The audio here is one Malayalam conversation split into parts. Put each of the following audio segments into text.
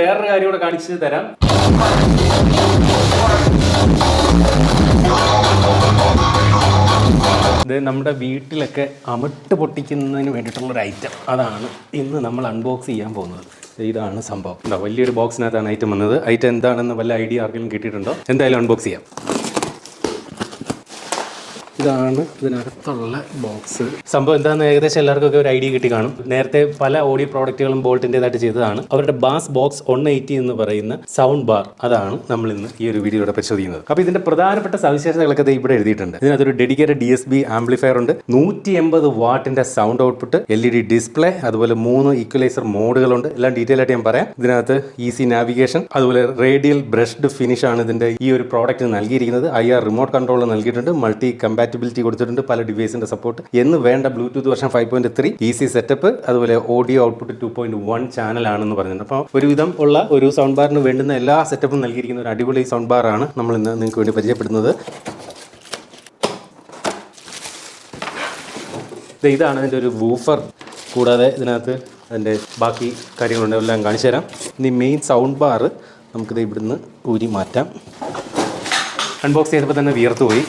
വേറൊരു കാര്യം കൂടെ കാണിച്ചു തരാം. ഇത് നമ്മുടെ വീട്ടിലൊക്കെ അമിട്ട് പൊട്ടിക്കുന്നതിന് വേണ്ടിയിട്ടുള്ള ഒരു ഐറ്റം അതാണ് ഇന്ന് നമ്മൾ അൺബോക്സ് ചെയ്യാൻ പോകുന്നത്. ഇതാണ് സംഭവം. വലിയൊരു ബോക്സിനകത്താണ് ഐറ്റം വന്നത്. ഐറ്റം എന്താണെന്ന് വല്ല ഐഡിയ ആർക്കെങ്കിലും കിട്ടിയിട്ടുണ്ടോ? എന്തായാലും അൺബോക്സ് ചെയ്യാം. ഇതാണ് ഇതിനകത്തുള്ള ബോക്സ്. സംഭവം എന്താണെന്ന് ഏകദേശം എല്ലാവർക്കും ഒരു ഐഡിയ കിട്ടി കാണും. നേരത്തെ പല ഓഡിയോ പ്രോഡക്റ്റുകളും ബോൾട്ടിന്റെതായിട്ട് ചെയ്തതാണ്. അവരുടെ ബാസ് ബോക്സ് വൺ എയ്റ്റി എന്ന് പറയുന്ന സൗണ്ട് ബാർ അതാണ് നമ്മൾ ഇന്ന് ഈ ഒരു വീഡിയോയുടെ പരിശോധിക്കുന്നത്. അപ്പോൾ ഇതിന്റെ പ്രധാനപ്പെട്ട സവിശേഷതകളൊക്കെ ഇവിടെ എഴുതിയിട്ടുണ്ട്. ഇതിനകത്തൊരു dedicated D S B amplifier ഉണ്ട്. നൂറ്റി എൺപത് വാട്ടിന്റെ sound output L E D display അതുപോലെ മൂന്ന് ഈക്വലൈസർ മോഡുകളുണ്ട്. എല്ലാം ഡീറ്റെയിൽ ആയിട്ട് ഞാൻ പറയാം. ഇതിനകത്ത് ഈസി നാവിഗേഷൻ അതുപോലെ റേഡിയൽ ബ്രഷ്ഡ് ഫിനിഷ് ആണ് ഇതിന്റെ ഈ ഒരു പ്രോഡക്റ്റ് നൽകിയിരിക്കുന്നത്. ഐ ആർ റിമോട്ട് കൺട്രോൾ നൽകിയിട്ടുണ്ട്. മൾട്ടി കമ്പാറ്റബിലിറ്റി കൊടുത്തിട്ടുണ്ട് പല ഡിവൈസിന്റെ സപ്പോർട്ട് എന്ന് വേണ്ട Bluetooth version five point three easy setup അതുപോലെ audio output two point one channel ആണെന്ന് പറഞ്ഞിട്ടുണ്ട്. അപ്പോൾ ഒരുവിധം ഉള്ള ഒരു സൗണ്ട് ബാറിന് വേണ്ടുന്ന എല്ലാ സെറ്റപ്പും നൽകിയിരിക്കുന്ന ഒരു അടിപൊളി സൗണ്ട് ബാറാണ് നമ്മൾ ഇന്ന് നിങ്ങൾക്ക് വേണ്ടി പരിചയപ്പെടുന്നത്. ഇതാണ് ഇതിന്റെ ഒരു വൂഫർ കൂടാതെ ഇതിനകത്ത് അതിന്റെ ബാക്കി കാര്യങ്ങളുണ്ട് എല്ലാം കാണിച്ചു തരാം. ഇനി മെയിൻ സൗണ്ട് ബാർ നമുക്കിത് ഇവിടുന്ന് ഊരി മാറ്റാം. അൺബോക്സ് ചെയ്തപ്പോൾ തന്നെ വിയർത്ത് പോയി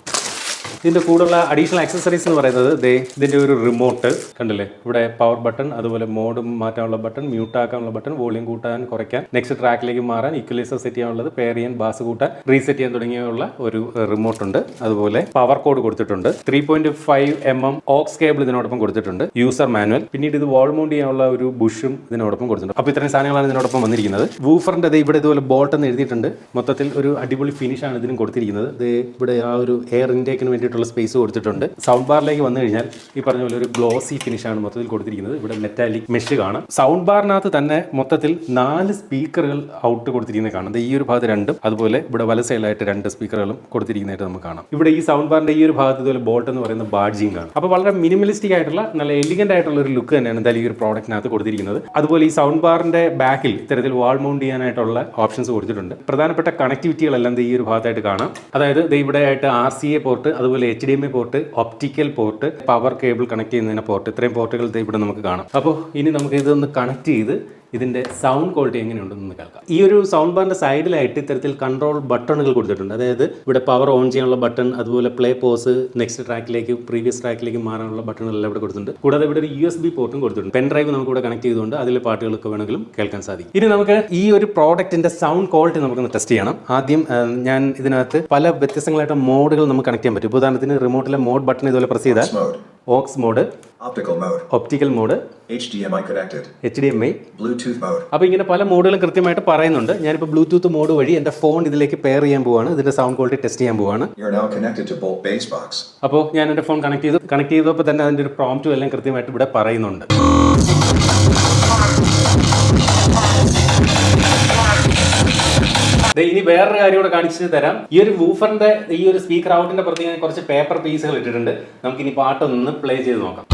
ഇതിന്റെ കൂടെയുള്ള അഡീഷണൽ ആക്സസറീസ് എന്ന് പറയുന്നത് ദേ ഇതിന്റെ ഒരു റിമോട്ട് കണ്ടില്ലേ? ഇവിടെ പവർ ബട്ടൺ അതുപോലെ മോഡ് മാറ്റാനുള്ള ബട്ടൺ മ്യൂട്ട് ആക്കാനുള്ള ബട്ടൺ വോളിയം കൂട്ടാൻ കുറയ്ക്കാൻ നെക്സ്റ്റ് ട്രാക്കിലേക്ക് മാറാൻ ഇക്വലൈസർ സെറ്റ് ചെയ്യാനുള്ളത് പെയർ ചെയ്യാൻ ബാസ് കൂട്ടാൻ റീസെറ്റ് ചെയ്യാൻ തുടങ്ങിയുള്ള ഒരു റിമോട്ട് ഉണ്ട്. അതുപോലെ പവർ കോഡ് കൊടുത്തിട്ടുണ്ട്. Three point five M M aux cable ഇതിനോടൊപ്പം കൊടുത്തിട്ടുണ്ട്. യൂസർ മാനുവൽ പിന്നീട് ഇത് വാൾ മൗണ്ട് ചെയ്യാനുള്ള ഒരു ബുഷും ഇതിനോടൊപ്പം കൊടുത്തിട്ടുണ്ട്. അപ്പോൾ ഇത്രയും സാധനങ്ങളാണ് ഇതിനോടൊപ്പം വന്നിരിക്കുന്നത്. വൂഫറിന്റെ ഇവിടെ ഇതുപോലെ ബോൾട്ട് എന്ന് എഴുതിയിട്ടുണ്ട്. മൊത്തത്തിൽ ഒരു അടിപൊളി ഫിനിഷ് ആണ് ഇതിനും കൊടുത്തിരിക്കുന്നത്. ഇവിടെ ആ ഒരു എയർ ഇൻടേക്കിന് വേണ്ടിയിട്ടുള്ള സ്പേസ് കൊടുത്തിട്ടുണ്ട്. സൗണ്ട് ബാറിലേക്ക് വന്നു കഴിഞ്ഞാൽ ഈ പറഞ്ഞ പോലെ ഒരു ഗ്ലോസി ഫിനിഷ് ആണ് മൊത്തത്തിൽ കൊടുത്തിരിക്കുന്നത്. ഇവിടെ മെറ്റാലിക് മെഷ് കാണാം. സൗണ്ട് ബാറിനകത്ത് തന്നെ മൊത്തത്തിൽ നാല് സ്പീക്കറുകൾ ഔട്ട് കൊടുത്തിരിക്കുന്നത് കാണാം. ഈ ഒരു ഭാഗത്ത് രണ്ടും അതുപോലെ ഇവിടെ വല സൈഡിലായിട്ട് രണ്ട് സ്പീക്കറുകളും കൊടുത്തിരിക്കുന്നതായിട്ട് നമുക്ക് കാണാം. ഇവിടെ ഈ സൗണ്ട് ബാറിന്റെ ഈ ഒരു ഭാഗത്ത് ഇതുപോലെ ബോട്ട് എന്ന് പറയുന്ന ബാഡ്ജിങ് കാണാം. അപ്പോൾ വളരെ മിനിമലിസ്റ്റിക് ആയിട്ടുള്ള നല്ല എലിഗന്റ് ആയിട്ടുള്ള ഒരു ലുക്ക് തന്നെയാണ് എന്തായാലും ഈ ഒരു പ്രോഡക്റ്റിനകത്ത് കൊടുത്തിരിക്കുന്നത്. അതുപോലെ ഈ സൗണ്ട് ബാറിന്റെ ബാക്കിൽ ഇത്തരത്തിൽ വാൾ മൗണ്ട് ചെയ്യാനായിട്ടുള്ള ഓപ്ഷൻസ് കൊടുത്തിട്ടുണ്ട്. പ്രധാനപ്പെട്ട കണക്ടിവിറ്റികളെല്ലാം ഈ ഒരു ഭാഗത്തായിട്ട് കാണാം. അതായത് ഇവിടെ ആയിട്ട് ആർ സി എ പോർട്ട് അതുപോലെ H D M I port optical port power cable connect ചെയ്യുന്നതിന് പോർട്ട് ഇത്രയും പോർട്ടുകൾ ഇവിടെ നമുക്ക് കാണാം. അപ്പോൾ ഇനി നമുക്ക് ഇതൊന്ന് കണക്ട് ചെയ്ത് ഇതിന്റെ സൗണ്ട് ക്വാളിറ്റി എങ്ങനെയുണ്ടെന്ന് കേൾക്കാം. ഈ ഒരു സൗണ്ട് ബാറിന്റെ സൈഡിലായിട്ട് ഇത്തരത്തിൽ കൺട്രോൾ ബട്ടണുകൾ കൊടുത്തിട്ടുണ്ട്. അതായത് ഇവിടെ പവർ ഓൺ ചെയ്യാനുള്ള ബട്ടൺ അതുപോലെ പ്ലേ പോസ് നെക്സ്റ്റ് ട്രാക്കിലേക്ക് പ്രീവിയസ് ട്രാക്കിലേക്ക് മാറാനുള്ള ബട്ടണുകളെല്ലാം ഇവിടെ കൊടുത്തിട്ടുണ്ട്. കൂടാതെ ഇവിടെ ഒരു യു എസ് ബി പോർട്ടും കൊടുത്തിട്ടുണ്ട്. പെൻ ഡ്രൈവ് നമുക്ക് ഇവിടെ കണക്ട് ചെയ്തുകൊണ്ട് അതിലെ പാട്ടുകളൊക്കെ വേണമെങ്കിലും കേൾക്കാൻ സാധിക്കും. ഇനി നമുക്ക് ഈ ഒരു പ്രോഡക്റ്റിന്റെ സൗണ്ട് ക്വാളിറ്റി നമുക്കൊന്ന് ടെസ്റ്റ് ചെയ്യണം. ആദ്യം ഞാൻ ഇതിനകത്ത് പല വ്യത്യസ്തങ്ങളായിട്ട് മോഡുകൾ നമുക്ക് കണക്ട് ചെയ്യാൻ പറ്റും. ഉദാഹരണത്തിന് റിമോട്ടിലെ മോഡ് ബട്ടൺ ഇതുപോലെ പ്രസ് ചെയ്താൽ aux mode optical mode, optical mode HDMI connected, H D M I Bluetooth mode, അപ്പോൾ ഇങ്ങനെ പല മോഡുകളും കൃത്യമായിട്ട് പറയുന്നുണ്ട്. ഞാനിപ്പോൾ ബ്ലൂടൂത്ത് മോഡ് വഴി എന്റെ ഫോൺ ഇതിലേക്ക് പെയർ ചെയ്യാൻ പോവാണ്. ഇതിന്റെ സൗണ്ട് ക്വാളിറ്റി ടെസ്റ്റ് ചെയ്യാൻ പോവാണ്. അപ്പോ now connected to Bolt Bass അപ്പോൾ ഞാൻ എന്റെ ഫോൺ കണക്ട് ചെയ്തു കണക്ട് ചെയ്തപ്പോൾ തന്നെ അതിന്റെ ഒരു പ്രോംപ്റ്റും എല്ലാം കൃത്യമായിട്ട് ഇവിടെ പറയുന്നുണ്ട്. ഇനി വേറൊരു കാര്യം കൂടെ കാണിച്ചു തരാം. ഈ ഒരു വൂഫറിന്റെ ഈ ഒരു സ്പീക്കർ ഔട്ടിന്റെ പുറത്ത് ഞാൻ കുറച്ച് പേപ്പർ പീസുകൾ ഇട്ടിട്ടുണ്ട്. നമുക്ക് ഇനി പാട്ടൊന്ന് പ്ലേ ചെയ്ത് നോക്കാം.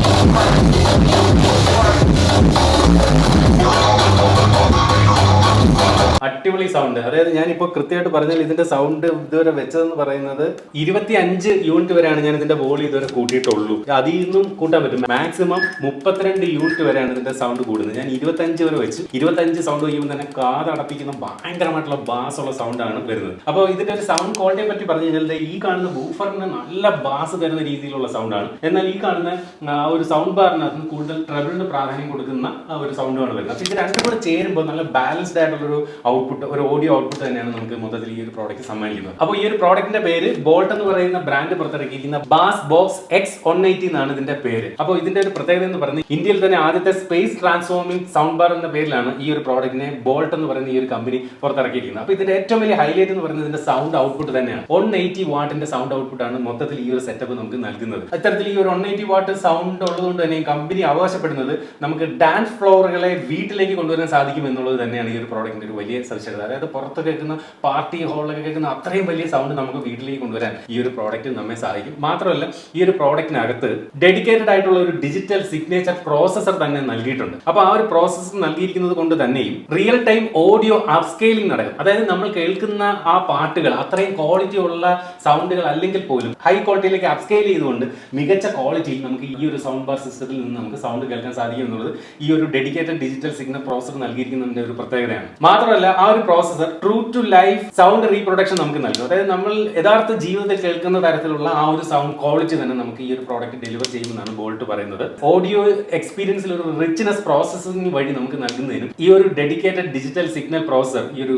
അടിപൊളി സൗണ്ട് അതായത് ഞാൻ ഇപ്പോൾ കൃത്യമായിട്ട് പറഞ്ഞാൽ ഇതിന്റെ സൗണ്ട് ഇതുവരെ വെച്ചതെന്ന് പറയുന്നത് ഇരുപത്തി അഞ്ച് യൂണിറ്റ് വരെയാണ് ഞാൻ ഇതിന്റെ വോളി ഇതുവരെ കൂട്ടിയിട്ടുള്ളൂ. അതിൽ നിന്നും കൂട്ടാൻ പറ്റും. മാക്സിമം മുപ്പത്തിരണ്ട് യൂണിറ്റ് വരെയാണ് ഇതിന്റെ സൗണ്ട് കൂടുന്നത്. ഞാൻ ഇരുപത്തഞ്ച് വരെ വെച്ച് ഇരുപത്തഞ്ച് സൗണ്ട് കഴിയുമ്പോൾ തന്നെ കാതടപ്പിക്കുന്ന ഭയങ്കരമായിട്ടുള്ള ബാസ് ഉള്ള സൗണ്ടാണ് വരുന്നത്. അപ്പോൾ ഇതിന്റെ ഒരു സൗണ്ട് ക്വാളിറ്റിയെ പറ്റി പറഞ്ഞു കഴിഞ്ഞാൽ ഈ കാണുന്ന ബൂഫറിന് നല്ല ബാസ് തരുന്ന രീതിയിലുള്ള സൗണ്ടാണ് എന്നാൽ ഈ കാണുന്ന ആ ഒരു സൗണ്ട് ബാറിനകത്ത് കൂടുതൽ ട്രബിളിന് പ്രാധാന്യം കൊടുക്കുന്ന ഒരു സൗണ്ടാണ് വരുന്നത്. അപ്പോൾ ഇത് രണ്ടും കൂടെ ചേരുമ്പോൾ നല്ല ബാലൻസ്ഡ് ആയിട്ടുള്ള ഒരു ഔട്ട്പുട്ട് ഒരു ഓഡിയോ ഔട്ട്പുട്ട് തന്നെയാണ് നമുക്ക് മൊത്തത്തിൽ ഈ ഒരു പ്രോഡക്റ്റ് സമ്മാനിക്കുന്നത്. അപ്പോൾ ഈ ഒരു പ്രോഡക്റ്റിന്റെ പേര് ബോൾട്ട് എന്ന് പറയുന്ന brand പുറത്തിറക്കിയിരിക്കുന്ന bass box X one eighty എന്നാണ് ഇതിന്റെ പേര്. അപ്പോൾ ഇതിന്റെ ഒരു പ്രത്യേകത എന്ന് പറയുന്നത് ഇന്ത്യയിൽ തന്നെ ആദ്യത്തെ സ്പേസ് ട്രാൻസ്ഫോമിംഗ് സൗണ്ട് ബാർ എന്ന പേരിലാണ് ഈ ഒരു പ്രോഡക്റ്റിനെ ബോൾട്ട് എന്ന് പറയുന്ന ഈ ഒരു കമ്പനി പുറത്തിറക്കിയിരിക്കുന്നത്. അപ്പോൾ ഇതിന്റെ ഏറ്റവും വലിയ ഹൈലൈറ്റ് എന്ന് പറയുന്നത് ഇതിന്റെ സൗണ്ട് ഔട്ട്പുട്ട് തന്നെയാണ്. വൺ എയ്റ്റി വാട്ടിന്റെ സൗണ്ട് ഔട്ട്പുട്ട് ആണ് മൊത്തത്തിൽ ഈ ഒരു സെറ്റപ്പ് നമുക്ക് നൽകുന്നത്. അത്തരത്തിൽ ഈ ഒരു വൺ എയ്റ്റി വാട്ട് സൗണ്ട് ഉള്ളതുകൊണ്ട് തന്നെ കമ്പനി അവകാശപ്പെടുന്നത് നമുക്ക് ഡാൻസ് ഫ്ലോറുകളെ വീട്ടിലേക്ക് കൊണ്ടുവരാൻ സാധിക്കും എന്നുള്ളത് തന്നെയാണ് ഈ ഒരു പ്രോഡക്റ്റിന്റെ ഒരു വലിയ സവിശേഷത. അതായത് പുറത്ത് കേൾക്കുന്ന പാർട്ടി ഹാളിലൊക്കെ കേൾക്കുന്ന അത്രയും വലിയ സൗണ്ട് നമുക്ക് വീട്ടിലേക്ക് കൊണ്ടുവരാൻ ഈ ഒരു പ്രോഡക്റ്റ് നമ്മെ സഹായിക്കും. മാത്രമല്ല ഈ ഒരു പ്രോഡക്റ്റിനകത്ത് ഡെഡിക്കേറ്റഡ് ആയിട്ടുള്ള ഒരു ഡിജിറ്റൽ സിഗ്നേച്ചർ പ്രോസസർ തന്നെ നൽകിയിട്ടുണ്ട്. അപ്പോൾ ആ ഒരു പ്രോസസ്സർ നൽകിയിരിക്കുന്നത് കൊണ്ട് തന്നെയും റിയൽ ടൈം ഓഡിയോ അപ്സ്കെയിലിംഗ് നടക്കും. അതായത് നമ്മൾ കേൾക്കുന്ന ആ പാട്ടുകൾ അത്രയും ക്വാളിറ്റി ഉള്ള സൗണ്ടുകൾ അല്ലെങ്കിൽ പോലും ഹൈ ക്വാളിറ്റിയിലേക്ക് അപ്സ്കെയിൽ ചെയ്തുകൊണ്ട് മികച്ച ക്വാളിറ്റിയിൽ നമുക്ക് ഈ ഒരു സൗണ്ട് ബാർ സിസ്റ്റത്തിൽ നിന്ന് നമുക്ക് സൗണ്ട് കേൾക്കാൻ സാധിക്കും എന്നുള്ളത് ഈ ഒരു ഡെഡിക്കേറ്റഡ് ഡിജിറ്റൽ സിഗ്നൽ പ്രോസസർ നൽകിയിരിക്കുന്നതിന്റെ ഒരു പ്രത്യേകതയാണ്. മാത്രമല്ല ആ ഒരു processor true to life sound reproduction നമുക്ക് നൽകും. അതായത് നമ്മൾ യഥാർത്ഥ ജീവിതത്തിൽ കേൾക്കുന്ന തരത്തിലുള്ള ആ ഒരു സൗണ്ട് ക്വാളിറ്റി തന്നെ നമുക്ക് ഈ ഒരു പ്രോഡക്റ്റ് ഡെലിവർ ചെയ്യുമെന്നാണ് ബോൾട്ട് പറയുന്നത്. ഓഡിയോ എക്സ്പീരിയൻസിൽ ഒരു റിച്ച്നെസ് പ്രോസസ്സിംഗ് വഴി നമുക്ക് നൽകുന്നതിനും ഈ ഒരു ഡെഡിക്കേറ്റഡ് ഡിജിറ്റൽ സിഗ്നൽ പ്രോസസർ ഈ ഒരു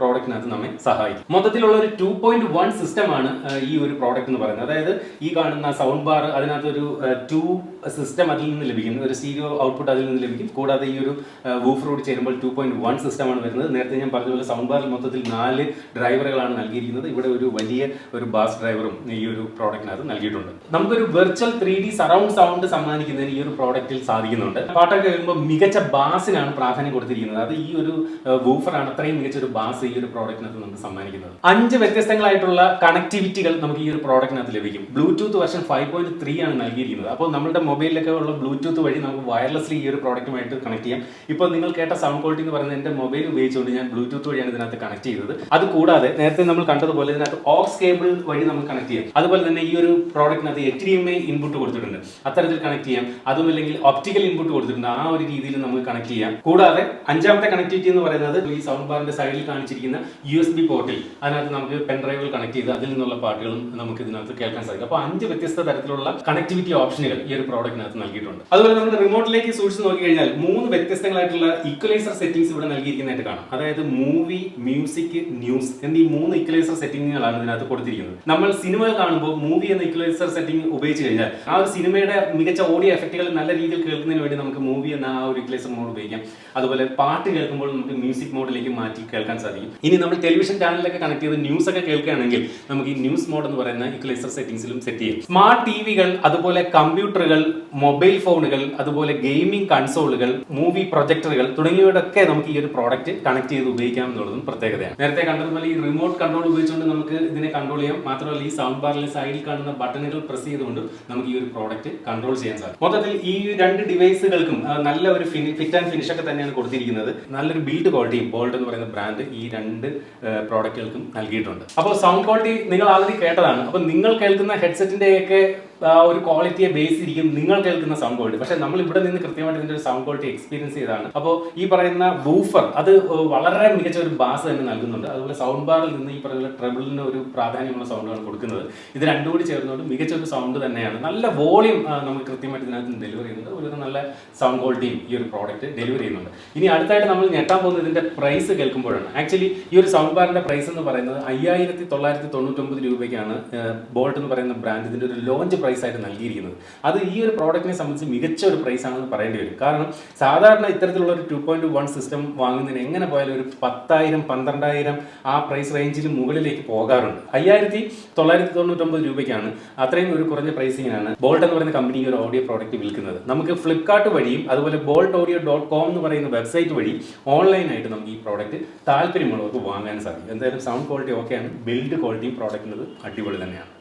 പ്രോഡക്റ്റിനകത്ത് നമ്മെ സഹായിക്കും. മൊത്തത്തിലുള്ള ഒരു ടു പോയിന്റ് വൺ സിസ്റ്റമാണ് ഈ ഒരു പ്രോഡക്റ്റ് എന്ന് പറയുന്നത്. അതായത് ഈ കാണുന്ന സൗണ്ട് ബാർ അതിനകത്ത് ഒരു ടു സിസ്റ്റം അതിൽ നിന്ന് ലഭിക്കും. ഒരു സ്റ്റീരിയോ ഔട്ട്പുട്ട് അതിൽ നിന്ന് ലഭിക്കും. കൂടാതെ ഈ ഒരു വൂഫറോട് ചേരുമ്പോൾ ടു പോയിന്റ് വൺ സിസ്റ്റമാണ് വരുന്നത്. നേരത്തെ ഞാൻ പറഞ്ഞ പോലെ സൗണ്ട് ബാറിൽ മൊത്തത്തിൽ നാല് ഡ്രൈവറുകളാണ് നൽകിയിരിക്കുന്നത്. ഇവിടെ ഒരു വലിയ ഒരു ബാസ് ഡ്രൈവറും ഈ ഒരു പ്രോഡക്റ്റിനകത്ത് നൽകിയിട്ടുണ്ട്. നമുക്കൊരു virtual three D surround sound സമ്മാനിക്കുന്നതിന് ഈ ഒരു പ്രോഡക്റ്റിൽ സാധിക്കുന്നുണ്ട്. പാട്ടൊക്കെ കേൾക്കുമ്പോൾ മികച്ച ബാസിനാണ് പ്രാധാന്യം കൊടുത്തിരിക്കുന്നത്. അത് ഈ ഒരു വൂഫറാണ് അത്രയും മികച്ച ഒരു ബാസ് ഈ ഒരു പ്രോഡക്റ്റിനകത്ത് നമുക്ക് സമ്മാനിക്കുന്നത്. അഞ്ച് വ്യത്യസ്തങ്ങളായിട്ടുള്ള കണക്ടിവിറ്റികൾ നമുക്ക് ഈ ഒരു പ്രോഡക്റ്റിനകത്ത് ലഭിക്കും. Bluetooth version five point three ആണ് നൽകിയിരിക്കുന്നത്. അപ്പോൾ നമ്മുടെ മൊബൈലിലൊക്കെ ഉള്ള ബ്ലൂടൂത്ത് വഴി നമുക്ക് വയർലെസ്ലി ഈ ഒരു പ്രോഡക്റ്റുമായിട്ട് കണക്ട് ചെയ്യാം. ഇപ്പോൾ നിങ്ങൾ കേട്ട സൗണ്ട് ക്വാളിറ്റി എന്ന് പറയുന്നത് എന്റെ മൊബൈൽ ഉപയോഗിച്ചുകൊണ്ട് ഞാൻ ബ്ലൂടൂത്ത് വഴിയാണ് ഇതിനകത്ത് കണക്ട് ചെയ്തത്. അത് കൂടാതെ നേരത്തെ നമ്മൾ കണ്ടതുപോലെ ഇതിനകത്ത് ഓക്സ് കേബിൾ വഴി നമുക്ക് കണക്ട് ചെയ്യാം. അതുപോലെ തന്നെ ഈ ഒരു പ്രോഡക്റ്റിനകത്ത് H D M I input കൊടുത്തിട്ടുണ്ട്. അത്തരത്തിൽ കണക്ട് ചെയ്യാം. അതുമല്ലെങ്കിൽ ഒപ്റ്റിക്കൽ ഇൻപുട്ട് കൊടുത്തിട്ടുണ്ട്. ആ ഒരു രീതിയിൽ നമുക്ക് കണക്ട് ചെയ്യാം. കൂടാതെ അഞ്ചാമത്തെ കണക്ടിവിറ്റി എന്ന് പറയുന്നത് ഈ സൗണ്ട് ബാറിന്റെ സൈഡിൽ കാണിച്ചിരിക്കുന്ന യു എസ് ബി പോർട്ടിൽ അതിനകത്ത് നമുക്ക് പെൻ ഡ്രൈവുകൾ കണക്ട് ചെയ്ത് അതിൽ നിന്നുള്ള പാട്ടുകളും നമുക്ക് ഇതിനകത്ത് കേൾക്കാൻ സാധിക്കും. അപ്പോൾ അഞ്ച് വ്യത്യസ്ത തരത്തിലുള്ള കണക്ടിവിറ്റി ഓപ്ഷനുകൾ ഈ ഒരു പ്രോഡക്റ്റിനകത്ത് നൽകിയിട്ടുണ്ട്. അതുപോലെ നമ്മൾ റിമോട്ടിലേക്ക് സൂക്ഷിച്ച് നോക്കി കഴിഞ്ഞാൽ മൂന്ന് വ്യത്യസ്തങ്ങളായിട്ടുള്ള ഇക്വലൈസർ സെറ്റിംഗ്സ് ഇവിടെ നൽകിയിരിക്കുന്നതായിട്ട് കാണാം. അതായത് മൂവി മ്യൂസിക് ന്യൂസ് എന്നീ മൂന്ന് ഇക്വലൈസർ സെറ്റിംഗുകളാണ് ഇതിനകത്ത് കൊടുത്തിരിക്കുന്നത്. നമ്മൾ സിനിമ കാണുമ്പോൾ മൂവി എന്ന ഇക്വലൈസർ സെറ്റിംഗ് ഉപയോഗിച്ച് കഴിഞ്ഞാൽ ആ ഒരു സിനിമയുടെ മികച്ച ഓഡിയോ എഫക്റ്റുകൾ നല്ല രീതിയിൽ കേൾക്കുന്നതിന് വേണ്ടി നമുക്ക് മൂവി എന്ന ആ ഒരു ഇക്വലൈസർ മോഡ് ഉപയോഗിക്കാം. അതുപോലെ പാട്ട് കേൾക്കുമ്പോൾ നമുക്ക് മ്യൂസിക് മോഡിലേക്ക് മാറ്റി കേൾക്കാൻ സാധിക്കും. ഇനി നമ്മൾ ടെലിവിഷൻ ചാനലിലൊക്കെ കണക്ട് ചെയ്ത് ന്യൂസ് ഒക്കെ കേൾക്കുകയാണെങ്കിൽ നമുക്ക് ഈ ന്യൂസ് മോഡ് എന്ന് പറയുന്ന ഇക്വലൈസർ സെറ്റിംഗ്സിലും സെറ്റ് ചെയ്യാം. സ്മാർട്ട് ടി വികൾ അതുപോലെ കമ്പ്യൂട്ടറുകൾ മൊബൈൽ ഫോണുകൾ അതുപോലെ ഗെയിമിംഗ് കൺസോളുകൾ മൂവി പ്രൊജക്ടറുകൾ തുടങ്ങിയവയൊക്കെ നമുക്ക് ഈ ഒരു പ്രോഡക്റ്റ് കണക്ട് ചെയ്ത് ഉപയോഗിക്കാം എന്നുള്ളതും പ്രത്യേകതയാണ്. നേരത്തെ കണ്ടതുപോലെ ഈ റിമോട്ട് കൺട്രോൾ ഉപയോഗിച്ചുകൊണ്ട് നമുക്ക് ഇതിനെ കൺട്രോൾ ചെയ്യാം. മാത്രമല്ല ഈ സൗണ്ട് ബാറിലെ സൈഡിൽ കാണുന്ന ബട്ടണുകൾ പ്രസ് ചെയ്തുകൊണ്ട് നമുക്ക് ഈ ഒരു പ്രോഡക്റ്റ് കൺട്രോൾ ചെയ്യാൻ സാധിക്കും. മൊത്തത്തിൽ ഈ രണ്ട് ഡിവൈസുകൾക്കും നല്ല ഒരു ഫിറ്റ് ആൻഡ് ഫിനിഷ് ഒക്കെ തന്നെയാണ് കൊടുത്തിരിക്കുന്നത്. നല്ലൊരു ബിൽഡ് ക്വാളിറ്റി ബോൾഡ് എന്ന് പറയുന്ന ബ്രാൻഡ് ഈ രണ്ട് പ്രോഡക്റ്റുകൾക്കും നൽകിയിട്ടുണ്ട്. അപ്പോൾ സൗണ്ട് ക്വാളിറ്റി നിങ്ങൾ ആൾറെഡി കേട്ടതാണ്. അപ്പോൾ നിങ്ങൾ കേൾക്കുന്ന ഹെഡ്സെറ്റിന്റെയൊക്കെ ആ ഒരു ക്വാളിറ്റിയെ ബേസ് ഇരിക്കും നിങ്ങൾ കേൾക്കുന്ന സൗണ്ട് ക്വാളിറ്റി പക്ഷെ നമ്മൾ ഇവിടെ നിന്ന് കൃത്യമായിട്ട് ഇതിന്റെ ഒരു സൗണ്ട് ക്വാളിറ്റി എക്സ്പീരിയൻസ് ചെയ്താണ് അപ്പോൾ ഈ പറയുന്ന ബൂഫർ അത് വളരെ മികച്ച ഒരു ബാസ് തന്നെ നൽകുന്നുണ്ട്. അതുപോലെ സൗണ്ട് ബാറിൽ നിന്ന് ഈ പറയുന്ന ട്രബിളിന് ഒരു പ്രാധാന്യമുള്ള സൗണ്ടാണ് കൊടുക്കുന്നത്. ഇത് രണ്ടും കൂടി ചേർന്നുകൊണ്ട് മികച്ച ഒരു സൗണ്ട് തന്നെയാണ്. നല്ല വോളിയം നമ്മൾ കൃത്യമായിട്ട് ഇതിനകത്ത് ഡെലിവറി ചെയ്യുന്നുണ്ട്. ഒരു നല്ല സൗണ്ട് ക്വാളിറ്റിയും ഈ ഒരു പ്രോഡക്റ്റ് ഡെലിവറി ചെയ്യുന്നുണ്ട്. ഇനി അടുത്തായിട്ട് നമ്മൾ ഞെട്ടാൻ പോകുന്നത് ഇതിന്റെ പ്രൈസ് കേൾക്കുമ്പോഴാണ്. ആക്ച്വലി ഈ ഒരു സൗണ്ട് ബാറിന്റെ പ്രൈസ് എന്ന് പറയുന്നത് അയ്യായിരത്തി തൊള്ളായിരത്തി തൊണ്ണൂറ്റൊമ്പത് രൂപയ്ക്കാണ് ബോൾട്ട് എന്ന് പറയുന്ന ബ്രാൻഡ് ഇതിന്റെ ഒരു ലോഞ്ച് പ്രൈസ് ആയിട്ട് നൽകിയിരിക്കുന്നത്. അത് ഈ ഒരു പ്രോഡക്റ്റിനെ സംബന്ധിച്ച് മികച്ച ഒരു പ്രൈസ് ആണെന്ന് പറയേണ്ടി വരും. കാരണം സാധാരണ ഇത്തരത്തിലുള്ള ഒരു ടു പോയിന്റ് വൺ സിസ്റ്റം വാങ്ങുന്നതിന് എങ്ങനെ പോയാലും ഒരു പത്തായിരം പന്ത്രണ്ടായിരം ആ പ്രൈസ് റേഞ്ചിൽ മുകളിലേക്ക് പോകാറുണ്ട്. അയ്യായിരത്തി തൊള്ളായിരത്തി തൊണ്ണൂറ്റൊമ്പത് രൂപയ്ക്കാണ് അത്രയും ഒരു കുറഞ്ഞ പ്രൈസിങ്ങിനാണ് ബോൾട്ട് എന്ന് പറയുന്ന കമ്പനി ഒരു ഓഡിയോ പ്രോഡക്റ്റ് വിൽക്കുന്നത്. നമുക്ക് ഫ്ലിപ്കാർട്ട് വഴിയും അതുപോലെ ബോൾട്ട് ഓഡിയോ ഡോട്ട് കോം എന്ന് പറയുന്ന വെബ്സൈറ്റ് വഴി ഓൺലൈനായിട്ട് നമുക്ക് ഈ പ്രോഡക്റ്റ് താല്പര്യമുള്ളവർക്ക് വാങ്ങാൻ സാധിക്കും. എന്തായാലും സൗണ്ട് ക്വാളിറ്റി ഓക്കെയാണ് ബിൽഡ് ക്വാളിറ്റിയും പ്രോഡക്റ്റിനത് അടിപൊളി തന്നെയാണ്.